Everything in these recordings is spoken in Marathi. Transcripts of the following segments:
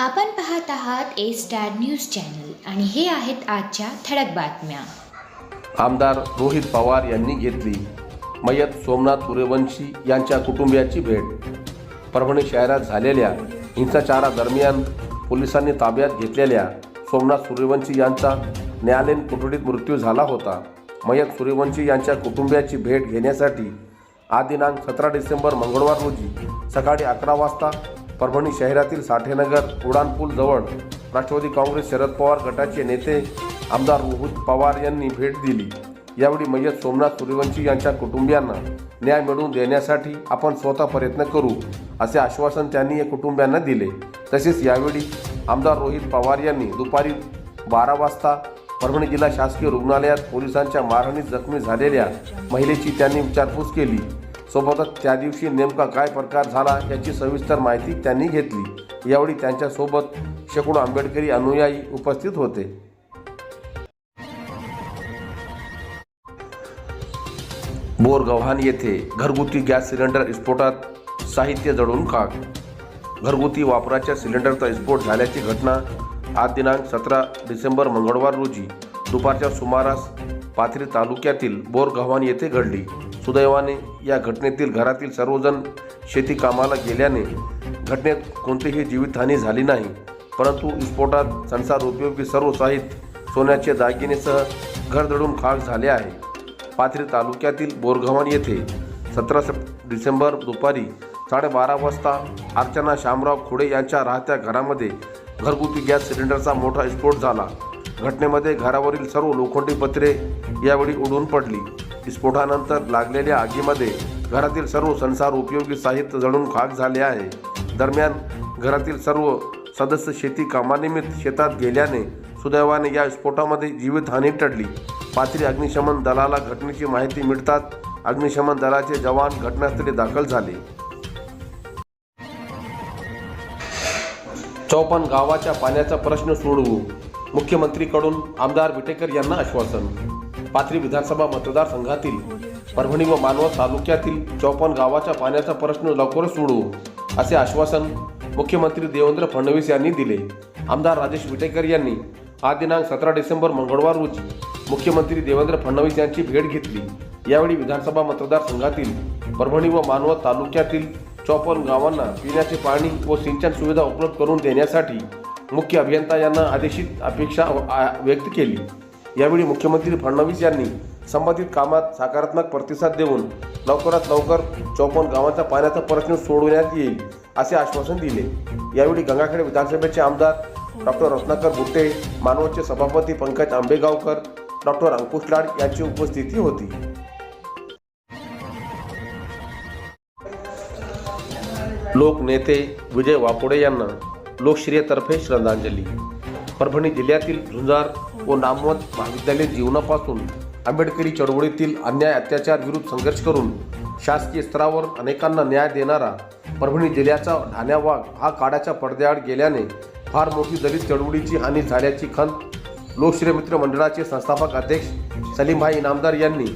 आपण पाहत आहात ए स्टार न्यूज चॅनल आणि हे आहेत आजच्या ठळक बातम्या. आमदार रोहित पवार यांनी घेतली मयत सोमनाथ सूर्यवंशी यांच्या कुटुंबियाची भेट. परभणी शहरात झालेल्या हिंसाचारादरम्यान पोलिसांनी ताब्यात घेतलेल्या सोमनाथ सूर्यवंशी यांचा न्यायालयीन कोठडीत मृत्यू झाला होता. मयत सूर्यवंशी यांच्या कुटुंबियाची भेट घेण्यासाठी आज दिनांक सतरा डिसेंबर मंगळवार रोजी सकाळी अकरा वाजता परभणी शहरातील साठेनगर उड्डाणपूलजवळ जवळ राष्ट्रवादी काँग्रेस शरद पवार गटाचे नेते आमदार रोहित पवार यांनी भेट दिली. यावेळी मय्यत सोमनाथ सूर्यवंशी यांच्या कुटुंबियांना न्याय मिळवून देण्यासाठी आपण स्वतः प्रयत्न करू असे आश्वासन त्यांनी या कुटुंबियांना दिले. तसेच यावेळी आमदार रोहित पवार यांनी दुपारी बारा वाजता परभणी जिल्हा शासकीय रुग्णालयात पोलिसांच्या मारहाणीत जखमी झालेल्या महिलेची त्यांनी विचारपूस केली. सोबतच त्या दिवशी नेमका काय प्रकार झाला याची सविस्तर माहिती त्यांनी घेतली. यावेळी त्यांच्यासोबत शेकडो आंबेडकरी अनुयायी उपस्थित होते. बोरगव्हाण येथे घरगुती गॅस सिलेंडर स्फोटात साहित्य जळून खाक. घरगुती वापराच्या सिलेंडरचा स्फोट झाल्याची घटना आज दिनांक सतरा डिसेंबर मंगळवार रोजी दुपारच्या सुमारास पाथरी तालुक्यातील बोरगव्हाण येथे घडली. सुदैवाने या घटनेतील घरातील सर्वजण शेती कामाला गेल्याने घटनेत कोणतीही जीवितहानी झाली नाही. परंतु विस्फोटात संसार उपयोगी सर्व साहित्य सोन्याचे दागिनेसह घर दडून खाक झाले आहे. पाथरी तालुक्यातील बोरगव्हाण येथे सतरा सप डिसेंबर दुपारी साडेबारा वाजता अर्चना शामराव खुडे यांच्या राहत्या घरामध्ये घरगुती गॅस सिलेंडरचा मोठा स्फोट झाला. घटनेमध्ये घरावरील सर्व लोखंडी पत्रे यावेळी उडून पडली. स्फोटानंतर लागलेल्या आगीमध्ये घरातील सर्व संसार उपयोगी साहित्य जळून खाक झाले आहे. दरम्यान घरातील सर्व सदस्य शेती कामानिमित्त शेतात गेल्याने सुदैवाने या स्फोटामध्ये जीवितहानी टळली. पाथरी अग्निशमन दलाला घटनेची माहिती मिळताच अग्निशमन दलाचे जवान घटनास्थळी दाखल झाले. चौपन्न गावाच्या पाण्याचा प्रश्न सोडवू मुख्यमंत्रीकडून आमदार विटेकर यांना आश्वासन पाथरी विधानसभा मतदारसंघातील परभणी व मानवत तालुक्यातील चौपन्न गावाच्या पाण्याचा प्रश्न लवकरच सोडवू असे आश्वासन मुख्यमंत्री देवेंद्र फडणवीस यांनी दिले. आमदार राजेश विटेकर यांनी आज दिनांक सतरा डिसेंबर मंगळवार रोजी मुख्यमंत्री देवेंद्र फडणवीस यांची भेट घेतली. यावेळी विधानसभा मतदारसंघातील परभणी व मानवत तालुक्यातील चौपन्न गावांना पिण्याचे पाणी व सिंचन सुविधा उपलब्ध करून देण्यासाठी मुख्य अभियंता यांना आदेशित अपेक्षा व्यक्त केली. यावेळी मुख्यमंत्री फडणवीस यांनी संबंधित कामात सकारात्मक प्रतिसाद देऊन लवकरात लवकर चौपन्न गावांचा पाण्याचा प्रश्न सोडवण्यात येईल असे आश्वासन दिले. यावेळी गंगाखेड विधानसभेचे आमदार डॉक्टर रत्नाकर गुट्टे मानवतचे सभापती पंकज आंबेगावकर डॉक्टर अंकुश लाड यांची उपस्थिती होती. लोकनेते विजय वाकोडे यांना लोकश्रियतर्फे श्रद्धांजली. परभणी जिल्ह्यातील झुंजार व नामवंत महाविद्यालय जीवनापासून आंबेडकरी चळवळीतील अन्याय अत्याचार विरुद्ध संघर्ष करून शासकीय स्तरावर अनेकांना न्याय देणारा परभणी जिल्ह्याचा ठाण्यावाग हा काळाच्या पडद्याआड गेल्याने फार मोठी दलित चळवळीची हानी झाल्याची खंत लोकश्री मित्र मंडळाचे संस्थापक अध्यक्ष सलीमभाई इनामदार यांनी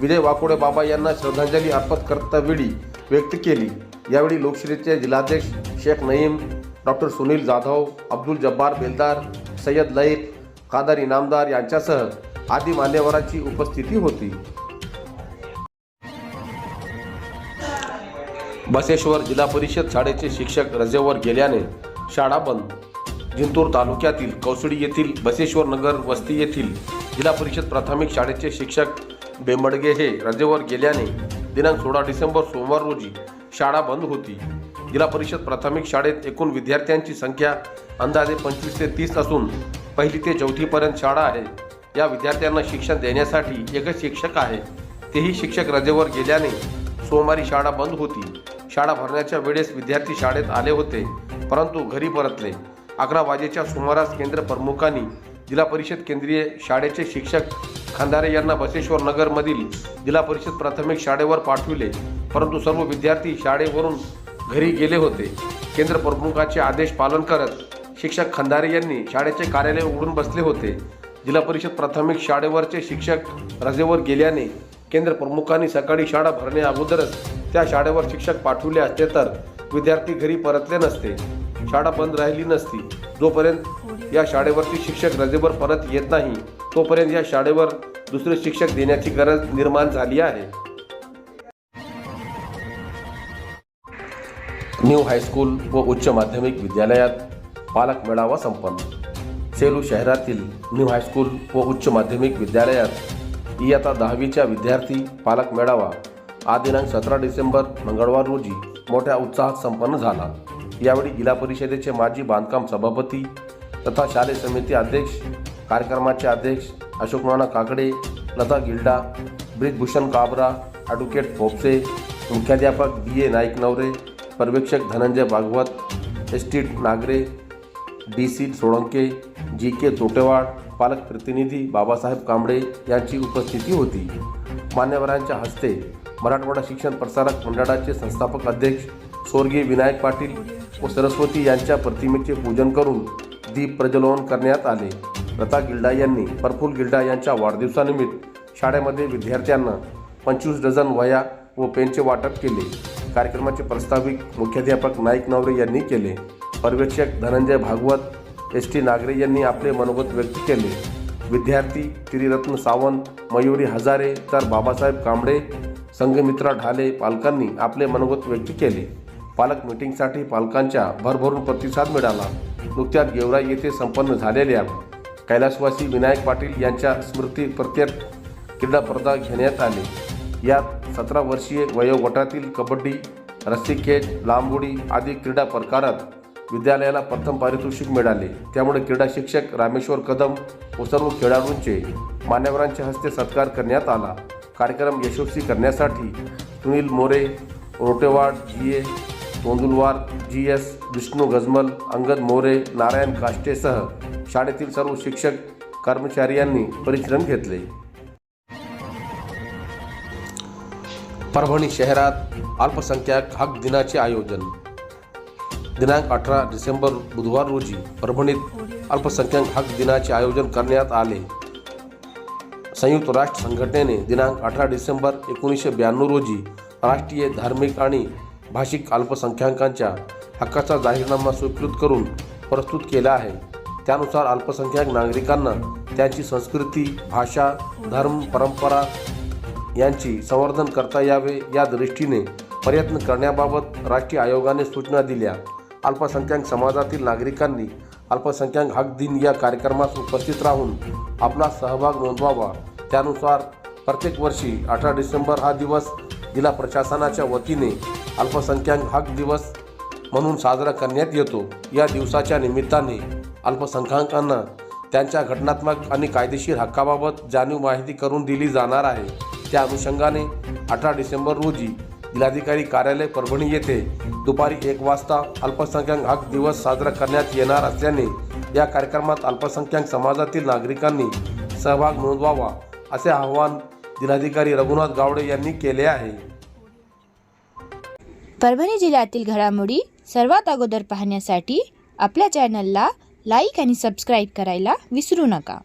विजय वाकोडे बाबा यांना श्रद्धांजली अर्पण करतावेळी व्यक्त केली. यावेळी लोकश्रीचे जिल्हाध्यक्ष शेख नईम डॉक्टर सुनील जाधव अब्दुल जब्बार बेलदार सय्यद लईफ कादर इनामदार यांच्यासह आदी मान्यवरांची उपस्थिती होती. बसेश्वर जिल्हा परिषद शाळेचे शिक्षक रजेवर गेल्याने शाळा बंद. जिंतूर तालुक्यातील कौसडी येथील बसेश्वर नगर वस्ती येथील जिल्हा परिषद प्राथमिक शाळेचे शिक्षक बेंबडगे हे रजेवर गेल्याने दिनांक सोळा डिसेंबर सोमवार रोजी शाळा बंद होती. जिल्हा परिषद प्राथमिक शाळेत एकूण विद्यार्थ्यांची संख्या अंदाजे पंचवीस ते तीस असून पहिली ते चौथीपर्यंत शाळा आहे. या विद्यार्थ्यांना शिक्षण देण्यासाठी एकच शिक्षक आहे. तेही शिक्षक रजेवर गेल्याने सोमवारी शाळा बंद होती. शाळा भरण्याच्या वेळेस विद्यार्थी शाळेत आले होते परंतु घरी परतले. अकरा वाजेच्या सुमारास केंद्र प्रमुखांनी जिल्हा परिषद केंद्रीय शाळेचे शिक्षक खंदारे यांना बसेश्वर नगरमधील जिल्हा परिषद प्राथमिक शाळेवर पाठविले परंतु सर्व विद्यार्थी शाळेवरून घरी गेले होते. केंद्र प्रमुखाचे आदेश पालन करत शिक्षक खंदारे यांनी शाळेचे कार्यालय उघडून बसले होते. जिल्हा परिषद प्राथमिक शाळेवरचे शिक्षक रजेवर गेल्याने केंद्र प्रमुखांनी सकाळी शाळा भरण्या अगोदरच त्या शाळेवर शिक्षक पाठवले असते तर विद्यार्थी घरी परतले नसते. शाळा बंद राहिली नसती. जोपर्यंत या शाळेवरती शिक्षक रजेवर परत येत नाही तोपर्यंत या शाळेवर दुसरे शिक्षक देण्याची गरज निर्माण झाली आहे. न्यू हायस्कूल व उच्च माध्यमिक विद्यालयात पालक मेळावा संपन्न. सेलू शहरातील न्यू हायस्कूल व उच्च माध्यमिक विद्यालयात इयत्ता दहावीच्या विद्यार्थी पालक मेळावा आज दिनांक सतरा डिसेंबर मंगळवार रोजी मोठ्या उत्साहात संपन्न झाला. यावेळी जिल्हा परिषदेचे माजी बांधकाम सभापती तथा शालेय समिती अध्यक्ष कार्यक्रमाचे अध्यक्ष अशोक नाना काकडे लता गिल्डा ब्रिजभूषण काबरा ॲडव्होकेट फोपसे मुख्याध्यापक बी ए नाईक नवरे पर्यवेक्षक Dhananjay Bhagwat S T Nagare D C Solanke G K Totewad पालक प्रतिनिधी बाबासाहेब कांबळे यांची उपस्थिती होती. मान्यवरांच्या हस्ते मराठवाडा शिक्षण प्रसारक मंडळाचे संस्थापक अध्यक्ष स्वर्गीय विनायक पाटील व सरस्वती यांच्या प्रतिमेचे पूजन करून दीप प्रज्वलन करण्यात आले. लता गिल्डा यांनी प्रफुल गिल्डा यांच्या वाढदिवसानिमित्त शाळेमध्ये विद्यार्थ्यांना पंचवीस डझन वह्या व पेनचे वाटप केले. कार्यक्रमाचे प्रस्ताविक मुख्याध्यापक नाईक नवरे यांनी केले. पर्यवेक्षक धनंजय भागवत एस टी नागरे यांनी आपले मनोगत व्यक्त केले. विद्यार्थी त्रिरत्न सावंत मयुरी हजारे तर बाबासाहेब कांबळे संघमित्रा ढाले पालकांनी आपले मनोगत व्यक्त केले. पालक मीटिंगसाठी पालकांच्या भरभरून प्रतिसाद मिळाला. नुकत्याच गेवराई येथे संपन्न झालेल्या कैलासवासी विनायक पाटील यांच्या स्मृती प्रत्येक क्रीडा स्पर्धा घेण्यात आली. यात सतरा वर्षीय वयोगटातील कबड्डी रस्सीखेच लांब उडी आदी क्रीडा प्रकारात विद्यालयाला प्रथम पारितोषिक मिळाले. त्यामुळे क्रीडा शिक्षक रामेश्वर कदम व सर्व खेळाडूंचे मान्यवरांच्या हस्ते सत्कार करण्यात आला. कार्यक्रम यशस्वी करण्यासाठी Sunil More Rotewad G A Tondulwar G S Vishnu Gajmal Angad More Narayan काष्टेसह शाळेतील सर्व शिक्षक कर्मचारी यांनी परिश्रम घेतले. परभणी शहरात अल्पसंख्याक हक दिनाचे आयोजन. दिनांक अठरा डिसेंबर बुधवार रोजी परभणीत अल्पसंख्याक हक दिनाचे आयोजन करण्यात आले. संयुक्त राष्ट्र संघटनेने दिनांक अठरा डिसेंबर एकोणीसशे ब्याण्णव रोजी राष्ट्रीय धार्मिक आणि भाषिक अल्पसंख्याकांच्या हक्काचा जाहीरनामा स्वीकृत करून प्रस्तुत केला आहे. त्यानुसार अल्पसंख्याक नागरिकांना त्यांची संस्कृती भाषा धर्म परंपरा यांची संवर्धन करता यावे या दृष्टीने प्रयत्न करण्याबाबत राष्ट्रीय आयोगाने सूचना दिल्या. अल्पसंख्याक समाजातील नागरिकांनी अल्पसंख्याक हक दिन या कार्यक्रमास उपस्थित राहून आपला सहभाग नोंदवावा. त्यानुसार प्रत्येक वर्षी अठरा डिसेंबर हा दिवस जिल्हा प्रशासनाच्या वतीने अल्पसंख्याक हक दिवस म्हणून साजरा करण्यात येतो. या दिवसाच्या निमित्ताने अल्पसंख्याकांना त्यांच्या घटनात्मक आणि कायदेशीर हक्काबाबत जाणीव माहिती करून दिली जाणार आहे. त्या अनुषंगाने अठरा डिसेंबर रोजी जिल्हाधिकारी कार्यालय परभणी येथे दुपारी एक वाजता अल्पसंख्याक हक दिवस साजरा करण्यात येणार असल्याने या कार्यक्रमात अल्पसंख्याक समाजातील नागरिकांनी सहभाग नोंदवावा असे आवाहन जिल्हाधिकारी रघुनाथ गावडे यांनी केले आहे. परभणी जिल्ह्यातील घडामोडी सर्वात अगोदर पाहण्यासाठी आपल्या चॅनलला लाईक आणि सबस्क्राईब करायला विसरू नका.